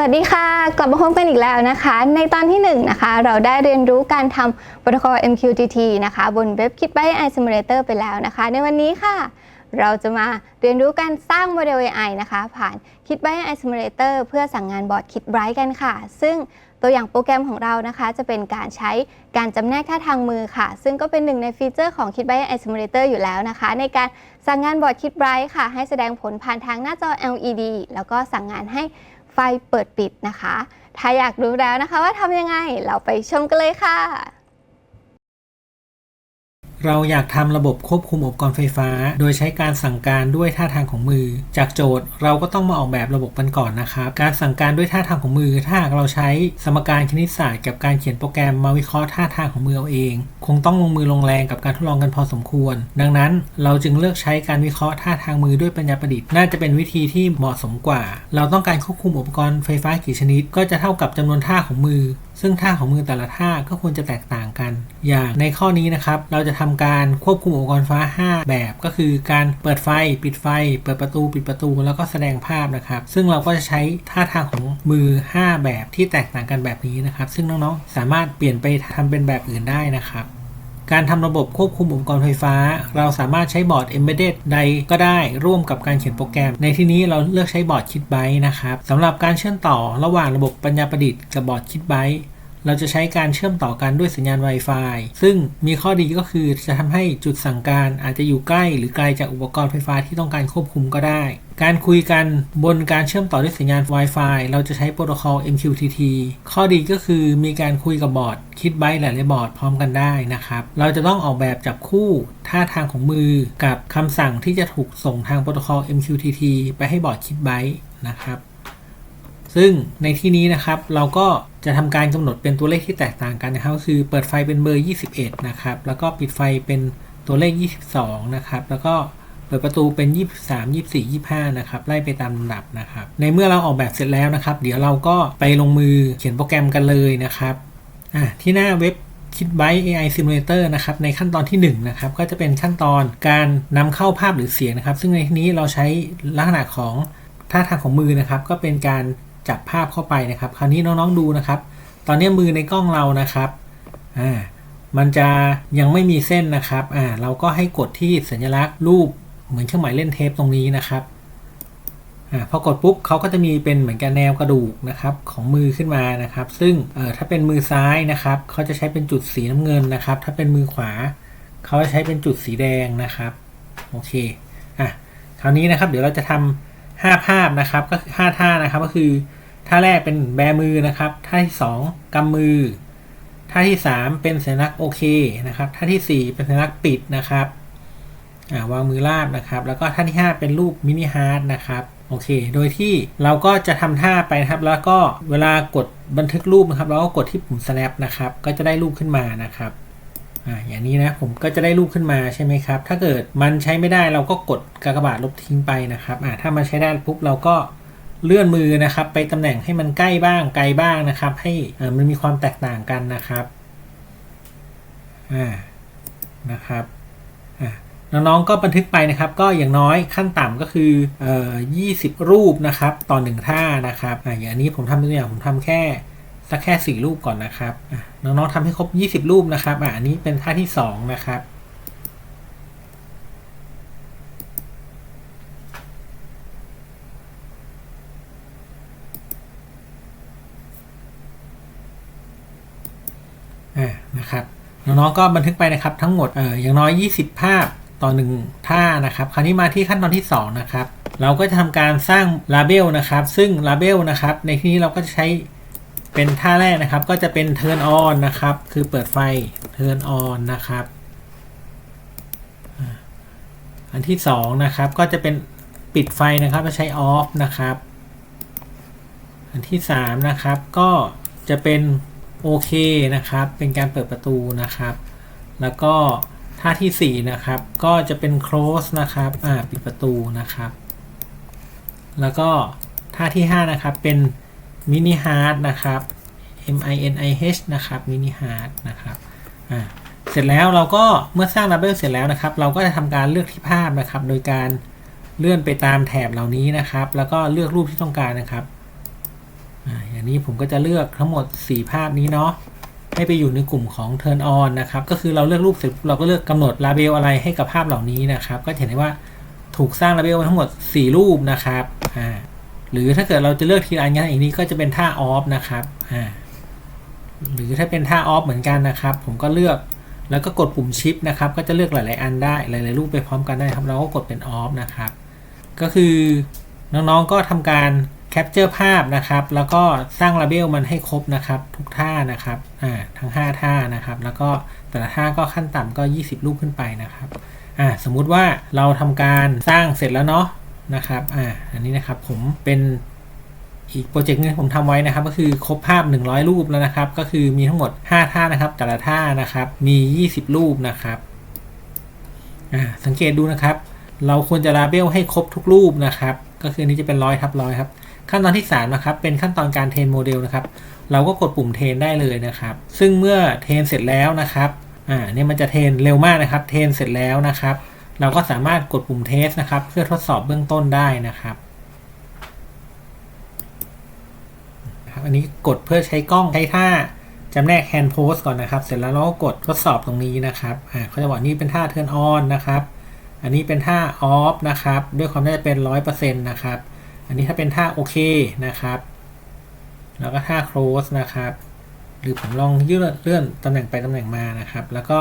วัสดีค่ะ กลับมาพบกันอีกแล้วนะคะ ในตอนที่1นะคะเราได้เรียนรู้การทำโปรโตคอล MQTT นะคะ บนเว็บ Kit by AI Simulator ไปแล้วนะคะ ในวันนี้ค่ะ เราจะมาเรียนรู้การสร้างโมเดล AI นะคะ ผ่าน Kit by AI Simulator เพื่อสั่งงานบอร์ด Kit Bright กันค่ะ ซึ่งตัวอย่างโปรแกรมของเรานะคะ จะเป็นการใช้การจำแนกท่าทางมือค่ะ ซึ่งก็เป็นหนึ่งในฟีเจอร์ของ Kit by i Simulator อยู่แล้วนะคะ ในการสั่งงานบอร์ด Kit Bright ค่ะ ให้แสดงผลผ่านทางหน้าจอ LED แล้วก็สั่งงานให้ ไฟเปิดปิดนะคะ ถ้าอยากรู้แล้วนะคะว่าทำยังไง เราไปชมกันเลยค่ะ เราอยากทำระบบควบคุมอุปกรณ์ไฟฟ้า โดยใช้การสั่งการด้วยท่าทางของมือ จากโจทย์เราก็ต้องมาออกแบบระบบกันก่อนนะครับ การสั่งการด้วยท่าทางของมือ ถ้าหากเราใช้สมการคณิตศาสตร์กับการเขียนโปรแกรมมาวิเคราะห์ท่าทางของมือเอาเอง คงต้องลงมือลงแรงกับการทดลองกันพอสมควร ดังนั้นเราจึงเลือกใช้การวิเคราะห์ท่าทางมือด้วยปัญญาประดิษฐ์น่าจะเป็นวิธีที่เหมาะสมกว่า เราต้องการควบคุมอุปกรณ์ไฟฟ้ากี่ชนิด ก็จะเท่ากับจำนวนท่าของมือ ซึ่งท่าของมือแต่ละท่าก็ควรจะแตกต่างกัน อย่างในข้อนี้นะครับ เราจะทำการควบคุมอุปกรณ์ฟ้า 5 แบบก็คือการเปิดไฟ ปิดไฟ เปิดประตู ปิดประตู แล้วก็แสดงภาพนะครับ ซึ่งเราก็จะใช้ท่าทางของมือ 5 แบบที่แตกต่างกันแบบนี้นะครับ ซึ่งน้องๆ สามารถเปลี่ยนไปทำเป็นแบบอื่นได้นะครับการทำระบบควบคุมอุปกรณ์ไฟฟ้า เราสามารถใช้บอร์ด Embedded ใดก็ได้ร่วมกับการเขียนโปรแกรม ในที่นี้เราเลือกใช้บอร์ดคิดไบนะครับสำหรับการเชื่อมต่อระหว่างระบบปัญญาประดิษฐ์กับบอร์ดคิดไบ เราจะใช้การเชื่อมต่อกันด้วยสัญญาณ Wi-Fi ซึ่งมีข้อดีก็คือจะทำให้จุดสั่งการอาจจะอยู่ใกล้หรือไกลจากอุปกรณ์ไฟฟ้าที่ต้องการควบคุมก็ได้ การคุยกันบนการเชื่อมต่อด้วยสัญญาณ Wi-Fi เราจะใช้โปรโตคอล MQTT ข้อดีก็คือมีการคุยกับบอร์ดคิดไบต์หลายๆบอร์ดพร้อมกันได้นะครับ เราจะต้องออกแบบจับคู่ท่าทางของมือกับคำสั่งที่จะถูกส่งทางโปรโตคอล MQTT ไปให้บอร์ดคิดไบต์นะครับซึ่งในที่นี้นะครับเราก็ จะทำการกำหนดเป็นตัวเลขที่แตกต่างกันนะครับก็คือเปิดไฟเป็นเบอร์ 21 นะครับ แล้วก็ปิดไฟเป็นตัวเลข 22 นะครับ แล้วก็เปิดประตูเป็น 23 24 25 นะครับ ไล่ไปตามลำดับนะครับ ในเมื่อเราออกแบบเสร็จแล้วนะครับ เดี๋ยวเราก็ไปลงมือเขียนโปรแกรมกันเลยนะครับที่หน้าเว็บคิดไบ AI Simulator นะครับ ในขั้นตอนที่ 1 นะครับ ก็จะเป็นขั้นตอนการนำเข้าภาพหรือเสียงนะครับ ซึ่งในที่นี้เราใช้ลักษณะของท่าทางของมือนะครับ ก็เป็นการ จับภาพเข้าไปนะครับ คราวนี้น้องๆดูนะครับ ตอนนี้มือในกล้องเรานะครับอ่ามันจะยังไม่มีเส้นนะครับอ่าเราก็ให้กดที่สัญลักษณ์รูปเหมือนเครื่องหมายเล่นเทปตรงนี้นะครับอ่าพอกดปุ๊บเขาก็จะมีเป็นเหมือนกับแนวกระดูกนะครับของมือขึ้นมานะครับ ซึ่งเอ่อถ้าเป็นมือซ้ายนะครับเขาจะใช้เป็นจุดสีน้ำเงินนะครับ ถ้าเป็นมือขวาเขาจะใช้เป็นจุดสีแดงนะครับโอเคอะคราวนี้นะครับ เดี๋ยวเราจะทำ ห้าภาพนะครับก็คือ5ท่านะครับก็คือท่าแรกเป็นแบมือนะครับท่าที่สองกำมือ ท่าที่สามเป็นสัญลักษณ์โอเคนะครับท่าที่สี่เป็นสัญลักษณ์ปิดนะครับวางมือลาบนะครับ แล้วก็ท่าที่ห้าเป็นรูปมินิฮาร์ดนะครับโอเค โดยที่เราก็จะทำท่าไปครับ แล้วก็เวลากดบันทึกรูปนะครับ เราก็กดที่ปุ่ม snap นะครับ ก็จะได้รูปขึ้นมานะครับ อ่าอย่างนี้นะผมก็จะได้รูปขึ้นมาใช่ไหมครับ ถ้าเกิดมันใช้ไม่ได้เราก็กดกากบาทลบทิ้งไปนะครับอ่าถ้ามันใช้ได้ปุ๊บเราก็เลื่อนมือนะครับ ไปตำแหน่งให้มันใกล้บ้างไกลบ้างนะครับ ให้อ่อมันมีความแตกต่างกันนะครับอ่านะครับอ่าน้องๆก็บันทึกไปนะครับ ก็อย่างน้อยขั้นต่ำก็คือเอ่อ20 รูปนะครับ ต่อหนึ่งท่านะครับอ่าอย่างนี้ผมทำตัวอย่างผมทำแค่ สักแค่ 4 รูปก่อนนะครับอะน้องๆทำให้ครบ 20 รูปนะครับอ่าอันนี้เป็นท่าที่ 2 นะครับอ่นะครับน้องๆก็บันทึกไปนะครับทั้งหมดเอออย่างน้อย 20 ภาพต่อ 1 ท่านะครับ คราวนี้มาที่ขั้นตอนที่ 2 นะครับ เราก็จะทำการสร้างลาเบลนะครับ ซึ่งลาเบลนะครับ ในที่นี้เราก็จะใช้ เป็นท่าแรกนะครับก็จะเป็น turn on นะครับ คือเปิดไฟ turn on นะครับ อันที่2นะครับก็จะเป็นปิดไฟนะครับใช้ off นะครับ อันที่3นะครับก็จะเป็นโอเคนะครับ เป็นการเปิดประตูนะครับ แล้วก็ท่าทีสี่4นะครับก็จะเป็น close นะครับอ่าปิดประตูนะครับ แล้วก็ท่าที่ 5 นะครับเป็น mini hard นะครับ M I N I H นะครับ mini hard นะครับอ่าเสร็จแล้วเราก็เมื่อสร้าง label เสร็จแล้วนะครับ เราก็จะทำการเลือกที่ภาพนะครับ โดยการเลื่อนไปตามแถบเหล่านี้นะครับ แล้วก็เลือกรูปที่ต้องการนะครับอ่าอันนี้ผมก็จะเลือกทั้งหมด 4 ภาพนี้เนาะให้ไปอยู่ในกลุ่มของ turn on นะครับ ก็คือเราเลือกรูปเสร็จเราก็เลือกกำหนด label อะไรให้กับภาพเหล่านี้นะครับ ก็เห็นได้ว่าถูกสร้าง label มาทั้งหมด 4 รูปนะครับอ่า หรือถ้าเกิดเราจะเลือกทีละอันงั้นอีกนี้ก็จะเป็นท่า off นะครับอ่าหรือถ้าเป็นท่า off เหมือนกันนะครับ ผมก็เลือกแล้วก็กดปุ่มชิปนะครับ ก็จะเลือกหลาย ๆ อันได้หลาย ๆ รูปไปพร้อมกันได้ครับ เราก็กดเป็น off นะครับ ก็คือน้อง ๆ ก็ทำการแคปเจอร์ภาพนะครับ แล้วก็สร้างลาเบลมันให้ครบนะครับ ทุกท่านะครับอ่าทั้ง 5 ท่านะครับ แล้วก็แต่ละท่าก็ขั้นต่ำก็ 20 รูปขึ้นไปนะครับอ่าสมมุติว่าเราทำการสร้างเสร็จแล้วเนาะ นะครับอ่าอันนี้นะครับผมเป็นอีกโปรเจกต์หนึงผมทำไว้นะครับ ก็คือครบภาพ 100 รูปแล้วนะครับ ก็คือมีทั้งหมด 5 ท่านะครับ แต่ละท่านะครับมี 20 รูปนะครับอ่าสังเกตดูนะครับ เราควรจะลาเบลให้ครบทุกรูปนะครับ ก็คืออนนี้จะเป็นร้อยทับร้อยครับขั้นตอนที่ 3 นะครับ เป็นขั้นตอนการเทรนโมเดลนะครับ เราก็กดปุ่มเทรนได้เลยนะครับ ซึ่งเมื่อเทรนเสร็จแล้วนะครับอ่าเนี่ยมันจะเทรนเร็วมากนะครับ เทรนเสร็จแล้วนะครับ เราก็สามารถกดปุ่มเทสนะครับ เพื่อทดสอบเบื้องต้นได้นะครับอันนี้กดเพื่อใช้กล้องใช้ท่าจำแนกแฮนด์โพสก่อนนะครับ เสร็จแล้วเราก็กดทดสอบตรงนี้นะครับอ่าเขาจะบอกนี่เป็นท่าเทิร์นออนนะครับ อันนี้เป็นท่าออฟนะครับ ด้วยความน่าจะเป็น100%นต์นะครับ อันนี้ถ้าเป็นท่าโอเคนะครับ แล้วก็ท่า close นะครับ หรือผมลองยืดเลื่อนตำแหน่งไปตำแหน่งมานะครับ แล้วก็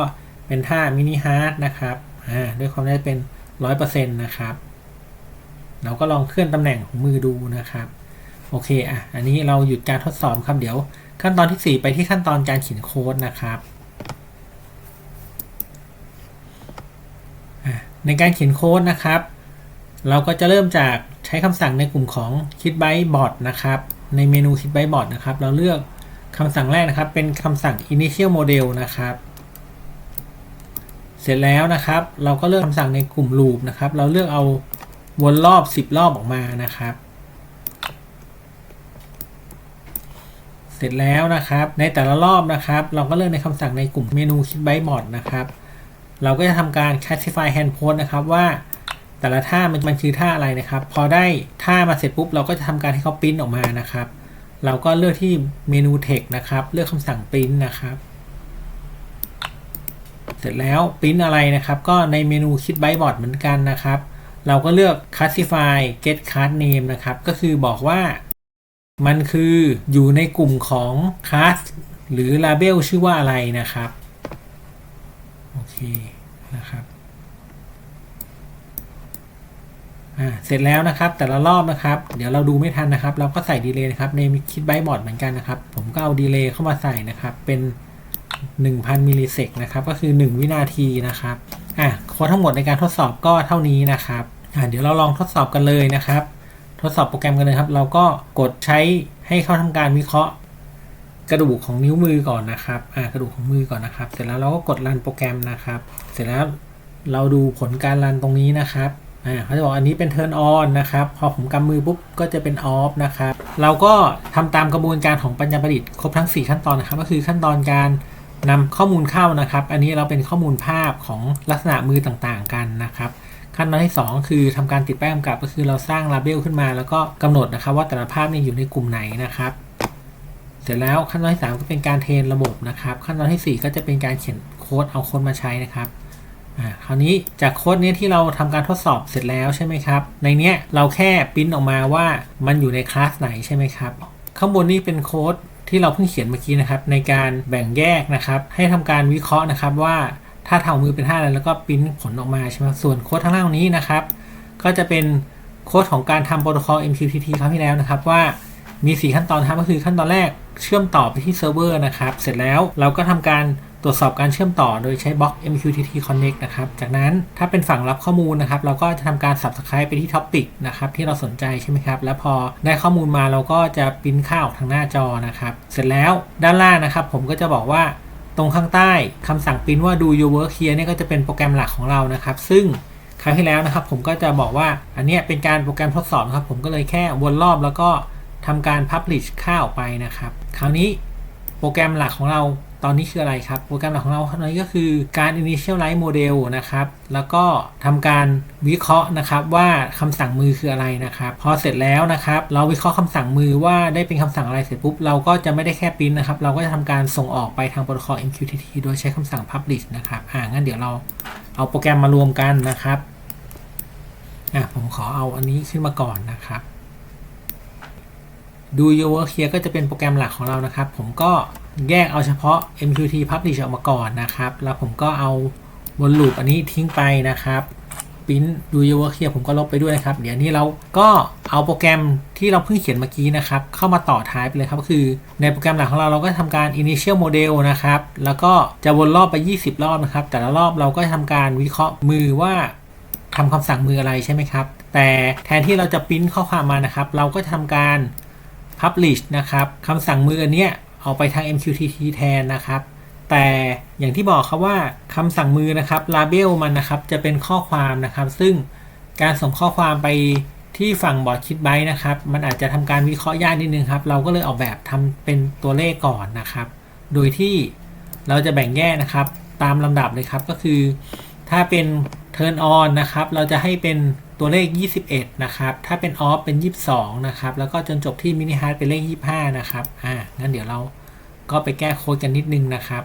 เป็นท่า mini hard นะครับ อ่าด้วยความน่าจะเป็น 100%นะครับ เราก็ลองเคลื่อนตำแหน่งของมือดูนะครับ โอเคอะอันนี้เราหยุดการทดสอบครับเดี๋ยว ขั้นตอนที่ 4 ไปที่ขั้นตอนการเขียนโค้ดนะครับในการเขียนโค้ดนะครับ เราก็จะเริ่มจากใช้คำสั่งในกลุ่มของ KitByteBot นะครับ ในเมนู KitByteBot นะครับ เราเลือกคำสั่งแรกนะครับ เป็นคำสั่ง Initial Model นะครับ ร็จแล้วนะครับ เราก็เลือกคำสั่งในกลุ่ม Loop นะครับ เราเลือกเอาวนรอบ 10 รอบออกมานะครับ เสร็จแล้วนะครับ ในแต่ละรอบนะครับ เราก็เลือกในคำสั่งในกลุ่มเมนู KitByteBot นะครับ เราก็จะทำการ classify hand pose นะครับว่าแต่ละท่ามันมันคือท่าอะไรนะครับ พอได้ท่ามาเสร็จปุ๊บเราก็จะทำการให้เขาปริ้นออกมานะครับ เราก็เลือกที่เมนู text นะครับ เลือกคำสั่งปริ้นนะครับ เสร็จแล้วปริ้นอะไรนะครับ ก็ในเมนู Kit Byteboard เหมือนกันนะครับ เราก็เลือก classify get card name นะครับ ก็คือบอกว่า มันคืออยู่ในกลุ่มของ class หรือ label ชื่อว่าอะไรนะครับ โอเคนะครับอ่าเสร็จแล้วนะครับแต่ละรอบนะครับ เดี๋ยวเราดูไม่ทันนะครับ เราก็ใส่ดีเลย์นะครับในคิดไบต์บอร์ดเหมือนกันนะครับ ผมก็เอาดีเลย์เข้ามาใส่นะครับเป็น 1,000 มิลลิเซกนะครับ ก็คือ 1 วินาทีนะครับ อะโค้ดทั้งหมดในการทดสอบก็เท่านี้นะครับ อ่าเดี๋ยวเราลองทดสอบกันเลยนะครับ ทดสอบโปรแกรมกันเลยครับ เราก็กดใช้ให้เข้าทำการวิเคราะห์ กระดูกของนิ้วมือก่อนนะครับ อ่ากระดูกของมือก่อนนะครับ เสร็จแล้วเราก็กดรันโปรแกรมนะครับ เสร็จแล้วเราดูผลการรันตรงนี้นะครับอ่าเขาจะบอกอันนี้เป็น turn on นะครับ พอผมกำมือปุ๊บก็จะเป็น off นะครับ เราก็ทำตามกระบวนการของปัญญาประดิษฐ์ครบทั้ง 4 ขั้นตอนนะครับ ก็คือขั้นตอนการ นำข้อมูลเข้านะครับ อันนี้เราเป็นข้อมูลภาพของลักษณะมือต่างๆกันนะครับ ขั้นตอนที่ 2 คือทำการติดแป้งกำกับก็คือเราสร้างลาเบลขึ้นมา แล้วก็กำหนดนะครับ ว่าแต่ละภาพนี่อยู่ในกลุ่มไหนนะครับ เสร็จแล้วขั้นตอนที่ 3 ก็เป็นการเทรนระบบนะครับ ขั้นตอนทีสี่4 ก็จะเป็นการเขียนโค้ดเอาโค้ดมาใช้นะครับคราวนี้จากโค้ดนี้ที่เราทำการทดสอบเสร็จแล้วใช่ไหมครับ ในเนี้ยเราแค่ปริ้นออกมาว่ามันอยู่ในคลาสไหนใช่ไหมครับ ข้างบนนี้เป็นโค้ด ที่เราเพิ่งเขียนเมื่อกี้นะครับ ในการแบ่งแยกนะครับ ให้ทำการวิเคราะห์นะครับว่าถ้าเท่ามือเป็นท่าอะไรแล้วก็ปิ้นผลออกมาใช่ไหมส่วนโค้ดข้างล่างนี้นะครับ ก็จะเป็นโค้ดของการทำโปรโตคอล MQTT ครั้งที่แล้วนะครับ ว่ามี 4 ขั้นตอนครับก็คือขั้นตอนแรกเชื่อมต่อไปที่เซิร์ฟเวอร์นะครับ เสร็จแล้วเราก็ทำการ ตรวจสอบการเชื่อมต่อโดยใช้บล็อก MQTT Connect นะครับ จากนั้นถ้าเป็นฝั่งรับข้อมูลนะครับ เราก็จะทำการ Subscribe ไปที่ Topic นะครับที่เราสนใจใช่ไหมครับ แล้วพอได้ข้อมูลมาเราก็จะปริ้นค่าออกทางหน้าจอนะครับ เสร็จแล้วด้านล่างนะครับ ผมก็จะบอกว่าตรงข้างใต้คำสั่งปริ้นว่า do your work here เนี่ยก็จะเป็นโปรแกรมหลักของเรานะครับ ซึ่งคราวที่แล้วนะครับ ผมก็จะบอกว่าอันนี้เป็นการโปรแกรมทดสอบนะครับ ผมก็เลยแค่วนรอบแล้วก็ทำการ Publish ค่าออกไปนะครับ คราวนี้โปรแกรมหลักของเรา ตอนนี้คืออะไรครับ โปรแกรมหลักของเราตอนนี้ก็คือการ initialize model นะครับ แล้วก็ทำการวิเคราะห์นะครับว่าคำสั่งมือคืออะไรนะครับ พอเสร็จแล้วนะครับ เราวิเคราะห์คำสั่งมือว่าได้เป็นคำสั่งอะไรเสร็จปุ๊บ เราก็จะไม่ได้แค่ปริ้นนะครับ เราก็จะทำการส่งออกไปทางโปรโตคอล MQTT โดยใช้คำสั่ง publish นะครับอ่างั้นเดี๋ยวเราเอาโปรแกรมมารวมกันนะครับอะผมขอเอาอันนี้ขึ้นมาก่อนนะครับดู Your Work Here ก็จะเป็นโปรแกรมหลักของเรานะครับ ผมก็ แยกเอาเฉพาะ MQT Publish ออกมาก่อนนะครับ แล้วผมก็เอาวนลูปอันนี้ทิ้งไปนะครับปิ้นดู Your Work Here ผมก็ลบไปด้วยนะครับ เดี๋ยวนี้เราก็เอาโปรแกรมที่เราเพิ่งเขียนเมื่อกี้นะครับ เข้ามาต่อท้ายไปเลยครับก็คือในโปรแกรมหลักของเราเราก็ทำการ initial model นะครับ แล้วก็จะวนรอบไป 20 รอบนะครับ แต่ละรอบเราก็ทำการวิเคราะห์มือว่าทำคำสั่งมืออะไรใช่ไหมครับ แต่แทนที่เราจะปิ้นข้อความมานะครับ เราก็จะทำการ publish นะครับคำสั่งมืออันเนี้ย เอาไปทาง MQTT แทนนะครับ แต่อย่างที่บอกครับว่าคำสั่งมือนะครับ label มันนะครับจะเป็นข้อความนะครับ ซึ่งการส่งข้อความไปที่ฝั่งบอร์ดคิดไบต์นะครับ มันอาจจะทำการวิเคราะห์ยากนิดนึงครับ เราก็เลยออกแบบทำเป็นตัวเลขก่อนนะครับ โดยที่เราจะแบ่งแยกนะครับ ตามลำดับเลยครับก็คือ ถ้าเป็น turn on นะครับ เราจะให้เป็น ตัวเลข 21 นะครับ ถ้าเป็น off เป็น 22 นะครับ แล้วก็จนจบที่ mini hard เป็นเลข 25 นะครับ อ่า งั้นเดี๋ยวเราก็ไปแก้โค้ดกันนิดนึงนะครับ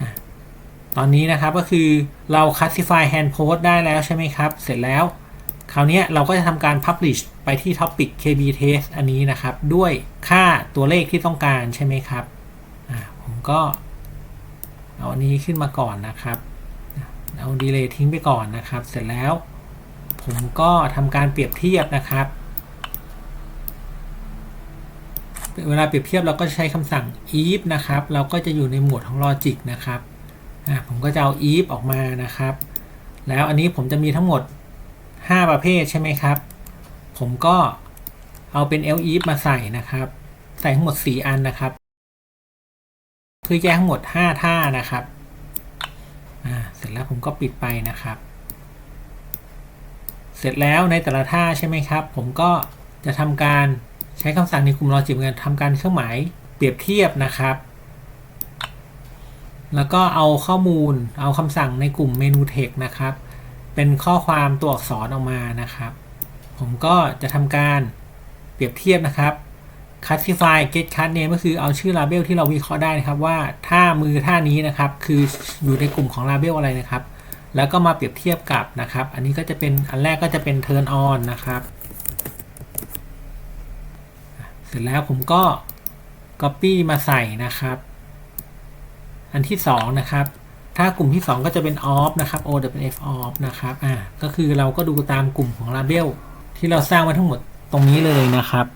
อะตอนนี้นะครับก็คือเรา classify hand post ได้แล้วใช่ไหมครับ เสร็จแล้ว คราวนี้เราก็จะทำการ publish ไปที่ topic kb test อันนี้นะครับ ด้วยค่าตัวเลขที่ต้องการใช่ไหมครับ อ่า ผมก็เอาอันนี้ขึ้นมาก่อนนะครับ เอาดีเลย์ทิ้งไปก่อนนะครับ เสร็จแล้ว ผมก็ทำการเปรียบเทียบนะครับเวลาเปรียบเทียบเราก็ใช้คำสั่ง if นะครับ เราก็จะอยู่ในหมวดของ logic นะครับผมก็จะเอา if ออกมานะครับ แล้วอันนี้ผมจะมีทั้งหมด 5 ประเภทใช่ไหมครับ ผมก็เอาเป็น l if มาใส่นะครับ ใส่ทั้งหมด 4 อันนะครับเพื่อแยกทั้งหมด 5 ท่านะครับเสร็จแล้วผมก็ปิดไปนะครับ สร็จแล้วในแต่ละท่าใช่ไหมครับ ผมก็จะทำการใช้คำสั่งในกลุ่ม logic เหมือนกันทำการเครื่องหมายเปรียบเทียบนะครับ แล้วก็เอาข้อมูลเอาคำสั่งในกลุ่มเมนู text นะครับ เป็นข้อความตัวอักษรออกมานะครับ ผมก็จะทำการเปรียบเทียบนะครับ classify get cut name ก็คือเอาชื่อ label ที่เราวิเคราะห์ได้นะครับว่าท่ามือท่านี้นะครับ คืออยู่ในกลุ่มของ label อะไรนะครับ แล้วก็มาเปรียบเทียบกับนะครับ อันนี้ก็จะเป็นอันแรกก็จะเป็น turn on นะครับ เสร็จแล้วผมก็ copy มาใส่นะครับ อันที่สองนะครับ ถ้ากลุ่มที่สองก็จะเป็น off นะครับ o จะเป็น f off นะครับ อ่า ก็คือเราก็ดูตามกลุ่มของ label ที่เราสร้างไว้ทั้งหมดตรงนี้เลยนะครับ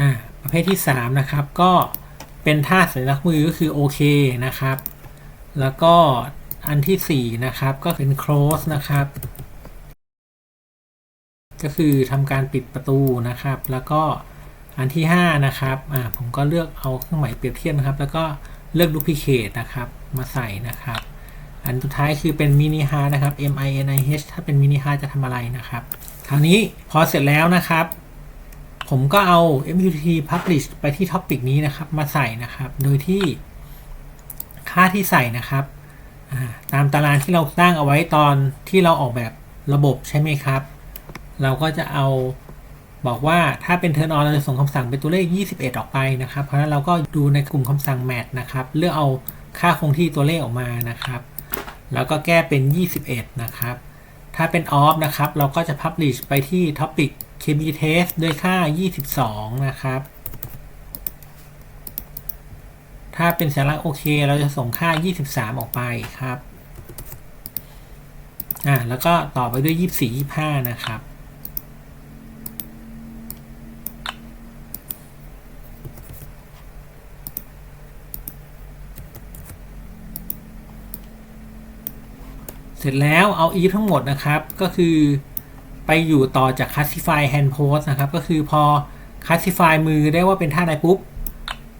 อ่า ประเภทที่ 3 นะครับ ก็เป็นท่าสัญลักษณ์มือก็คือโอเคนะครับแล้วก็ อันที่ 4 นะครับ ก็เป็น close นะครับ ก็คือทำการปิดประตูนะครับ แล้วก็อันที่ 5 นะครับอ่าผมก็เลือกเอาเครื่องหมายเปรียบเทียบนะครับ แล้วก็เลือก duplicate นะครับ มาใส่นะครับ อันสุดท้ายคือเป็น mini h a r นะครับ m i n i h ถ้าเป็น mini h a r จะทำอะไรนะครับ คราวนี้พอเสร็จแล้วนะครับผมก็เอา MQTT publish ไปที่ topic นี้นะครับ มาใส่นะครับ โดยที่ค่าที่ใส่นะครับ ตามตารางที่เราสร้างเอาไว้ตอนที่เราออกแบบระบบใช่ไหมครับ เราก็จะเอาบอกว่าถ้าเป็น turn on เราจะส่งคำสั่งเป็นตัวเลข 21 ออกไปนะครับ เพราะฉะนั้นเราก็ดูในกลุ่มคำสั่ง match นะครับ เลือกเอาค่าคงที่ตัวเลขออกมานะครับ แล้วก็แก้เป็น 21 นะครับ ถ้าเป็น off นะครับ เราก็จะ publish ไปที่ topic kb test ด้วยค่า 22 นะครับ ถ้าเป็นสัญลักษณ์โอเค เราจะส่งค่า 23 ออกไปครับอ่าแล้วก็ต่อไปด้วย 24 25 นะครับ เสร็จแล้วเอา if ทั้งหมดนะครับ ก็คือไปอยู่ต่อจาก classify hand post นะครับ ก็คือพอ classify มือได้ว่าเป็นท่าใดปุ๊บ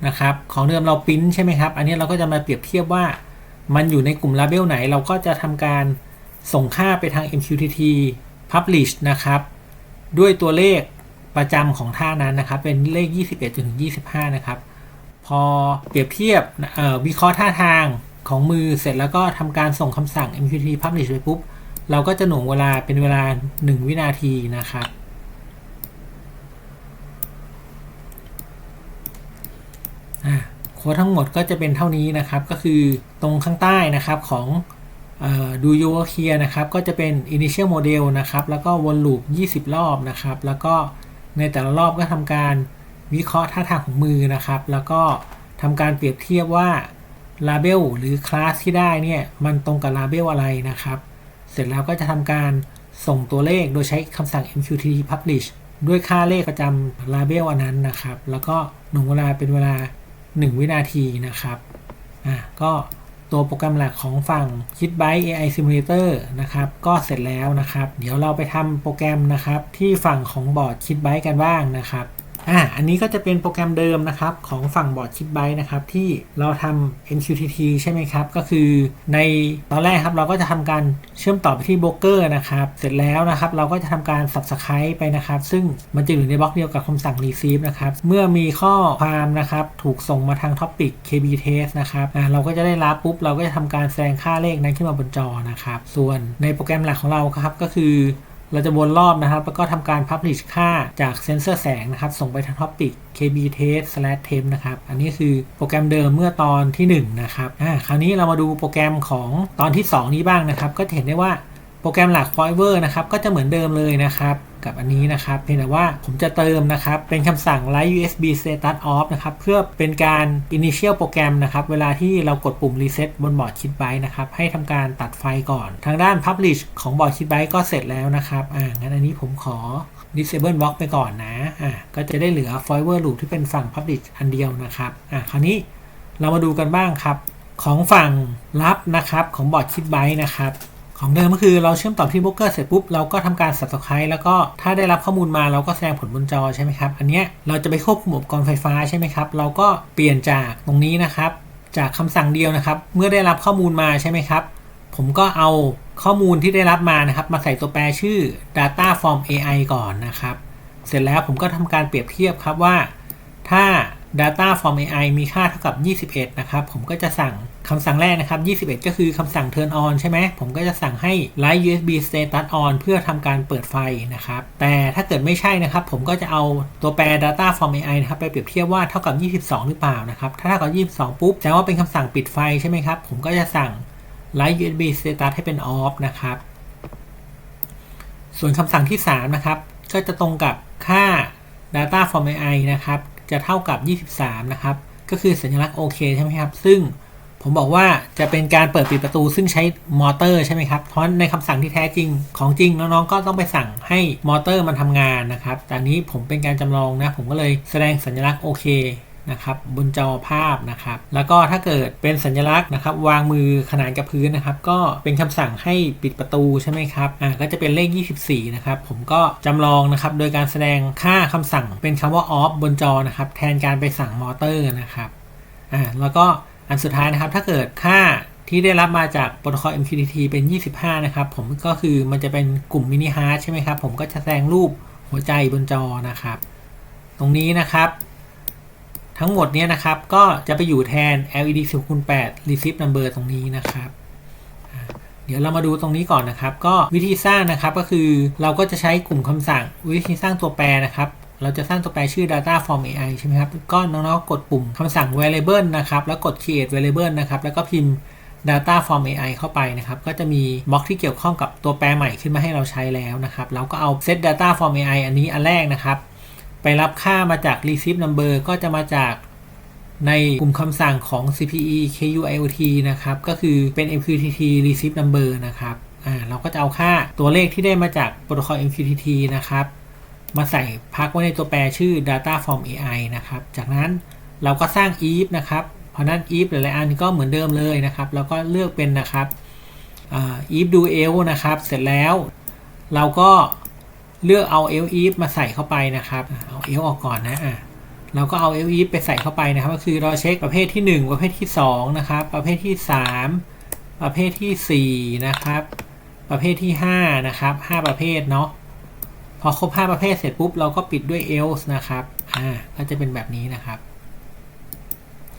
นะครับ ของเดิมเราปริ้นใช่ไหมครับ อันนี้เราก็จะมาเปรียบเทียบว่ามันอยู่ในกลุ่ม label ไหน เราก็จะทำการส่งค่าไปทาง MQTT publish นะครับ ด้วยตัวเลขประจำของท่านั้นนะครับ เป็นเลข 21จนถึง25 นะครับ พอเปรียบเทียบวิเคราะห์ท่าทางของมือเสร็จแล้วก็ทำการส่งคำสั่ง MQTT publish ไปปุ๊บ เราก็จะหน่วงเวลาเป็นเวลา 1 วินาทีนะครับ อะ โค้ดทั้งหมดก็จะเป็นเท่านี้นะครับ ก็คือตรงข้างใต้นะครับของดู your work here นะครับ ก็จะเป็น initial model นะครับ แล้วก็วนลูป 20 รอบนะครับ แล้วก็ในแต่ละรอบก็ทำการวิเคราะห์ท่าทางของมือนะครับ แล้วก็ทำการเปรียบเทียบว่า label หรือ class ที่ได้เนี่ย มันตรงกับ label อะไรนะครับ เสร็จแล้วก็จะทำการส่งตัวเลขโดยใช้คำสั่ง mqtt publish ด้วยค่าเลขประจำ label อันนั้นนะครับ แล้วก็หน่วงเวลาเป็นเวลา 1 วินาทีนะครับอะก็ตัวโปรแกรมหลักของฝั่ง KitByte AI Simulator นะครับ ก็เสร็จแล้วนะครับ เดี๋ยวเราไปทำโปรแกรมนะครับ ที่ฝั่งของบอร์ด KitByte กันบ้างนะครับ อะอันนี้ก็จะเป็นโปรแกรมเดิมนะครับของฝั่งบอร์ด KitByte นะครับที่เราทำ MQTT ใช่ไหมครับ ก็คือในตอนแรกครับเราก็จะทำการเชื่อมต่อไปที่โบรกเกอร์นะครับ เสร็จแล้วนะครับเราก็จะทำการ Subscribe ไปนะครับ ซึ่งมันจะอยู่ในบล็อกเดียวกับคำสั่ง Receive นะครับ เมื่อมีข้อความนะครับถูกส่งมาทาง Topic KB Test นะครับอะเราก็จะได้รับปุ๊บ เราก็จะทำการแสดงค่าเลขนั้นขึ้นมาบนจอนะครับ ส่วนในโปรแกรมหลักของเราครับก็คือ เราจะวนรอบนะครับ แล้วก็ทำการ Publish ค่าจากเซนเซอร์แสงนะครับ ส่งไปทาง Topic KB Test slash temp นะครับ อันนี้คือโปรแกรมเดิมเมื่อตอนที่ 1 นะครับ อ่า คราวนี้เรามาดูโปรแกรมของตอนที่ 2 นี้บ้างนะครับ ก็เห็นได้ว่า โปรแกรมหลัก Forever นะครับก็จะเหมือนเดิมเลยนะครับ กับอันนี้นะครับ เพียงแต่ว่าผมจะเติมนะครับ เป็นคำสั่ง Light USB Status Off นะครับ เพื่อเป็นการ Initial โปรแกรมนะครับ เวลาที่เรากดปุ่ม Reset บนบอร์ด KitByte นะครับ ให้ทำการตัดไฟก่อน ทางด้าน Publish ของบอร์ด KitByte ก็เสร็จแล้วนะครับ อ่า งั้นอันนี้ผมขอ disable block ไปก่อนนะ อ่า ก็จะได้เหลือ forever loop ที่เป็นฝั่ง publish อันเดียวนะครับ อ่า คราวนี้เรามาดูกันบ้างครับ ของฝั่งรับนะครับของบอร์ด KitByte นะครับ ของเดิมก็คือเราเชื่อมต่อที่โบรกเกอร์เสร็จปุ๊บเราก็ทำการ subscribe แล้วก็ถ้าได้รับข้อมูลมาเราก็แสดงผลบนจอใช่ไหมครับอันเนี้ยเราจะไปควบคุมอุปกรณ์ไฟฟ้าใช่ไหมครับเราก็เปลี่ยนจากตรงนี้นะครับจากคำสั่งเดียวนะครับ เมื่อได้รับข้อมูลมาใช่ไหมครับผมก็เอาข้อมูลที่ได้รับมานะครับ มาใส่ตัวแปรชื่อ data from AI ก่อนนะครับ เสร็จแล้วผมก็ทำการเปรียบเทียบครับว่า ถ้า data from AI มีค่าเท่ากับ 21 นะครับ ผมก็จะสั่ง คำสั่งแรกนะครับ 21 ก็คือคำสั่ง turn on ใช่ไหม ผมก็จะสั่งให้ light USB status on เพื่อทำการเปิดไฟนะครับ แต่ถ้าเกิดไม่ใช่นะครับ ผมก็จะเอาตัวแปร data from AI นะครับ ไปเปรียบเทียบว่าเท่ากับ 22 หรือเปล่านะครับ ถ้าเท่ากับ 22 ปุ๊บแสดงว่าเป็นคำสั่งปิดไฟใช่ไหมครับ ผมก็จะสั่ง light USB status ให้เป็น off นะครับ ส่วนคำสั่งที่ 3 นะครับ ก็จะตรงกับค่า data from AI นะครับ จะเท่ากับ 23 นะครับ ก็คือสัญลักษณ์โอเคใช่ไหมครับ ซึ่ง ผมบอกว่าจะเป็นการเปิดปิดประตูซึ่งใช้มอเตอร์ใช่ไหมครับ เพราะในคำสั่งที่แท้จริงของจริงน้องๆก็ต้องไปสั่งให้มอเตอร์มันทำงานนะครับ แต่นี้ผมเป็นการจำลองนะ ผมก็เลยแสดงสัญลักษณ์โอเคนะครับบนจอภาพนะครับ แล้วก็ถ้าเกิดเป็นสัญลักษณ์นะครับ วางมือขนานกับพื้นนะครับ ก็เป็นคำสั่งให้ปิดประตูใช่ไหมครับอ่าก็จะเป็นเลข 24 นะครับ ผมก็จำลองนะครับ โดยการแสดงค่าคำสั่งเป็นคำว่า off บนจอนะครับ แทนการไปสั่งมอเตอร์นะครับอ่าแล้วก็ อันสุดท้ายนะครับ ถ้าเกิดค่าที่ได้รับมาจากโปรโตคอล MQTT เป็น 25 นะครับ ผมก็คือมันจะเป็นกลุ่มมินิฮาร์ดใช่ไหมครับ ผมก็จะแสดงรูปหัวใจบนจอนะครับ ตรงนี้นะครับ ทั้งหมดเนี้ยนะครับ ก็จะไปอยู่แทน LED 10คูณ8 receive number ตรงนี้นะครับ เดี๋ยวเรามาดูตรงนี้ก่อนนะครับ ก็วิธีสร้างนะครับก็คือเราก็จะใช้กลุ่มคำสั่งวิธีสร้างตัวแปรนะครับ เราจะสร้างตัวแปรชื่อ data from AI ใช่ไหมครับ ก็น้องๆ กดปุ่มคำสั่ง variable นะครับ แล้วกด create variable นะครับ แล้วก็พิมพ์ data from AI เข้าไปนะครับ ก็จะมีบล็อกที่เกี่ยวข้องกับตัวแปรใหม่ขึ้นมาให้เราใช้แล้วนะครับ เราก็เอา set data from AI อันนี้อันแรกนะครับ ไปรับค่ามาจาก receive number ก็จะมาจากในกลุ่มคำสั่งของ CPE KUIOT นะครับ ก็คือเป็น MQTT receive number นะครับ อ่า เราก็จะเอาค่าตัวเลขที่ได้มาจากโปรโตคอล MQTT นะครับ มาใส่พักไว้ในตัวแปรชื่อ data from AI นะครับ จากนั้นเราก็สร้าง if นะครับ เพราะนั้น if หลายๆอันก็เหมือนเดิมเลยนะครับ แล้วก็เลือกเป็นนะครับ if do else นะครับ เสร็จแล้ว เราก็เลือกเอา else if มาใส่เข้าไปนะครับ เอา else ออกก่อนนะอะเราก็เอา else if ไปใส่เข้าไปนะครับ ก็คือเราเช็คประเภทที่ 1 ประเภทที่ 2 นะครับ ประเภทที่ 3 ประเภททีสี่4 นะครับ ประเภทที่ 5 นะครับ 5 ประเภทเนาะ พอครบ 5 ประเภทเสร็จปุ๊บเราก็ปิดด้วย else นะครับ อ่า ก็จะเป็นแบบนี้นะครับ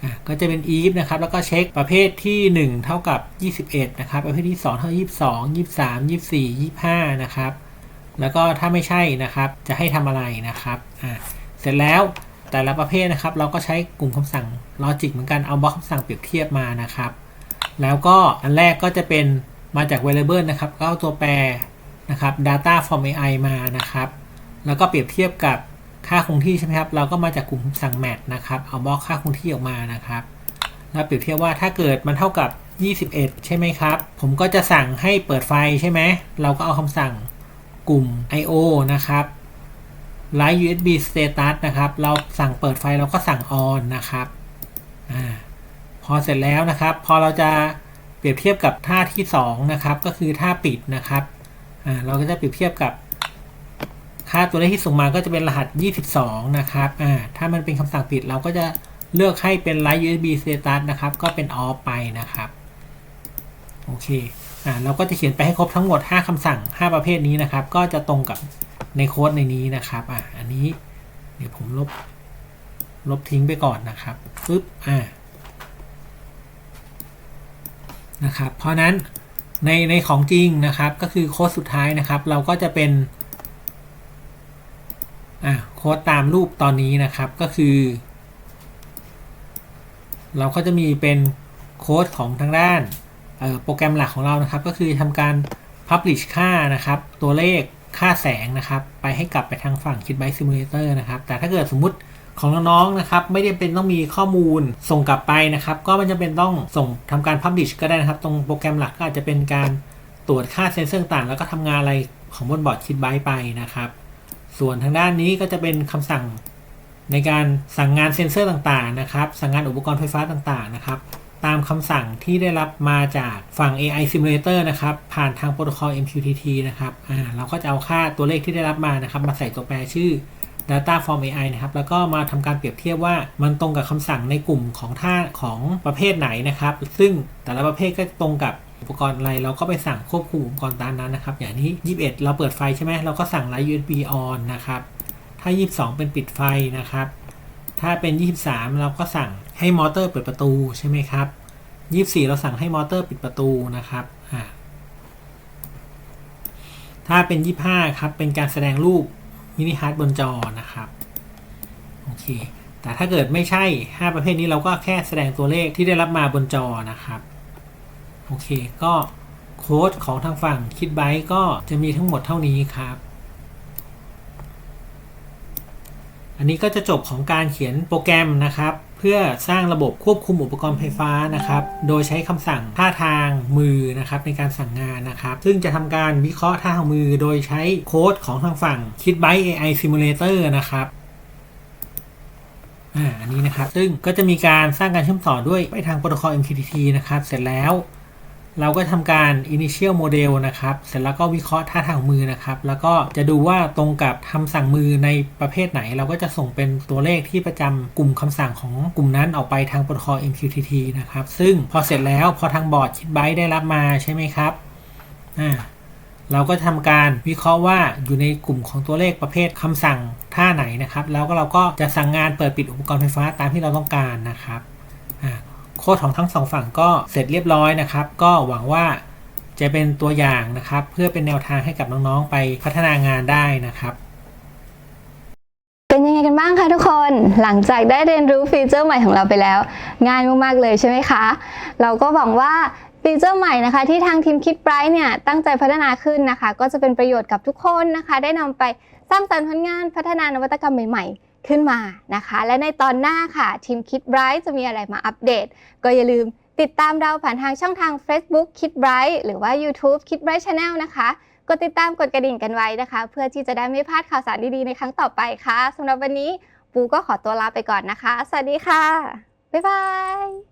อะก็จะเป็น if นะครับ แล้วก็เช็คประเภทที่ 1 เท่ากับ 21 นะครับ ประเภทที่ 2 เท่ากับ22 23 24 25 นะครับ แล้วก็ถ้าไม่ใช่นะครับ จะให้ทำอะไรนะครับ อะเสร็จแล้วแต่ละประเภทนะครับ เราก็ใช้กลุ่มคำสั่ง logic เหมือนกัน เอาบล็อกคำสั่งเปรียบเทียบมานะครับ แล้วก็อันแรกก็จะเป็นมาจาก variable นะครับก็เอาตัวแปร นะครับ data from AI มานะครับ แล้วก็เปรียบเทียบกับค่าคงที่ใช่ไหมครับ เราก็มาจากกลุ่มสั่ง match นะครับ เอาบล็อกค่าคงที่ออกมานะครับ แล้วเปรียบเทียบว่าถ้าเกิดมันเท่ากับ 21 ใช่ไหมครับ ผมก็จะสั่งให้เปิดไฟใช่ไหม เราก็เอาคำสั่งกลุ่ม I/O นะครับ Light USB Status นะครับ เราสั่งเปิดไฟเราก็สั่ง on นะครับอพอเสร็จแล้วนะครับ พอเราจะเปรียบเทียบกับท่าที่ 2 นะครับ ก็คือท่าปิดนะครับ เราก็จะเปรียบเทียบกับ ค่าตัวเลขที่ส่งมาก็จะเป็นรหัส 22 นะครับถ้ามันเป็นคำสั่งปิดเราก็จะเลือกให้เป็น Light USB Status นะครับ ก็เป็น off ไปนะครับ โอเคอ่าเราก็จะเขียนไปให้ครบทั้งหมด 5คำสั่ง 5 ประเภทนี้นะครับ ก็จะตรงกับในโค้ดในนี้นะครับอ่าอันนี้เดี๋ยวผมลบลบทิ้งไปก่อนนะครับปึ๊บอ่านะครับ เพราะนั้น ในในของจริงนะครับ ก็คือโค้ดสุดท้ายนะครับ เราก็จะเป็นอะโค้ดตามรูปตอนนี้นะครับก็คือ เราก็จะมีเป็นโค้ดของทางด้านโปรแกรมหลักของเรานะครับ ก็คือทำการ publish ค่านะครับ ตัวเลขค่าแสงนะครับ ไปให้กลับไปทางฝั่ง KitByte Simulator นะครับ แต่ถ้าเกิดสมมติ ของน้องๆนะครับไม่ได้เป็นต้องมีข้อมูลส่งกลับไปนะครับ ก็มันจะเป็นต้องส่งทำการ publish ก็ได้นะครับ ตรงโปรแกรมหลักก็อาจจะเป็นการตรวจค่าเซนเซอร์ต่าง แล้วก็ทำงานอะไรของบนบอร์ด KitByte ไปนะครับ ส่วนทางด้านนี้ก็จะเป็นคำสั่งในการสั่งงานเซ็นเซอร์ต่างๆนะครับ สั่งงานอุปกรณ์ไฟฟ้าต่างๆนะครับ ตามคำสั่งที่ได้รับมาจากฝั่ง AI Simulator นะครับ ผ่านทางโปรโตคอล MQTT นะครับ อ่า เราก็จะเอาค่าตัวเลขที่ได้รับมานะครับ มาใส่ตัวแปรชื่อ Data from AI นะครับ แล้วก็มาทำการเปรียบเทียบว่ามันตรงกับคำสั่งในกลุ่มของท่าของประเภทไหนนะครับ ซึ่งแต่ละประเภทก็ตรงกับอุปกรณ์อะไรเราก็ไปสั่งควบคุมอุปกรณ์ตามนั้นนะครับ อย่างนี้ 21 เราเปิดไฟใช่ไหมเราก็สั่ง Light USB on นะครับ ถ้า 22 เป็นปิดไฟนะครับ ถ้าเป็น 23 เราก็สั่งให้มอเตอร์เปิดประตูใช่ไหมครับ 24 เราสั่งให้มอเตอร์ปิดประตูนะครับถ้าเป็น 25 ครับ เป็นการแสดงรูป มินิฮาร์ดบนจอนะครับ โอเค แต่ถ้าเกิดไม่ใช่ 5 ประเภทนี้เราก็แค่แสดงตัวเลขที่ได้รับมาบนจอนะครับ โอเค ก็โค้ดของทางฝั่งคิดไบก็จะมีทั้งหมดเท่านี้ครับ อันนี้ก็จะจบของการเขียนโปรแกรมนะครับ เพื่อสร้างระบบควบคุมอุปกรณ์ไฟฟ้านะครับ โดยใช้คำสั่งท่าทางมือนะครับในการสั่งงานนะครับ ซึ่งจะทำการวิเคราะห์ท่าทางมือ โดยใช้โค้ดของทางฝั่ง Kidbyte AI Simulator นะครับอ่าอันนี้นะครับ ซึ่งก็จะมีการสร้างการเชื่อมต่อด้วยไปทางโปรโตคอล MQTT นะครับ เสร็จแล้ว เราก็ทำการ initial model นะครับ เสร็จแล้วก็วิเคราะห์ท่าทางมือนะครับ แล้วก็จะดูว่าตรงกับคำสั่งมือในประเภทไหน เราก็จะส่งเป็นตัวเลขที่ประจำกลุ่มคำสั่งของกลุ่มนั้นออกไปทางโปรโตคอล MQTT นะครับ ซึ่งพอเสร็จแล้วพอทางบอร์ดคิดไบต์ได้รับมาใช่ไหมครับอ่าเราก็ทำการวิเคราะห์ว่าอยู่ในกลุ่มของตัวเลขประเภทคำสั่งท่าไหนนะครับ แล้วก็เราก็จะสั่งงานเปิดปิดอุปกรณ์ไฟฟ้าตามที่เราต้องการนะครับ โค้ดของทั้งสองฝั่งก็เสร็จเรียบร้อยนะครับ ก็หวังว่าจะเป็นตัวอย่างนะครับ เพื่อเป็นแนวทางให้กับน้องๆไปพัฒนางานได้นะครับเป็นยังไงกันบ้างคะทุกคน หลังจากได้เรียนรู้ฟีเจอร์ใหม่ของเราไปแล้ว ง่ายมากๆเลยใช่ไหมคะ เราก็หวังว่าฟีเจอร์ใหม่นะคะที่ทางทีมคิดไบรท์เนี่ยตั้งใจพัฒนาขึ้นนะคะ ก็จะเป็นประโยชน์กับทุกคนนะคะ ได้นำไปสร้างสรรค์ผลงานพัฒนานวัตกรรมใหม่ๆ ขึ้นมานะคะ และในตอนหน้าค่ะ ทีมคิดไบรท์จะมีอะไรมาอัปเดต ก็อย่าลืมติดตามเราผ่านทางช่องทาง Facebook คิดไบรท์หรือว่า YouTube คิดไบรท์ Channel นะคะกดติดตามกดกระดิ่งกันไว้นะคะ เพื่อที่จะได้ไม่พลาดข่าวสารดีๆในครั้งต่อไปค่ะสำหรับวันนี้ปูก็ขอตัวลาไปก่อนนะคะ สวัสดีค่ะ บ๊ายบาย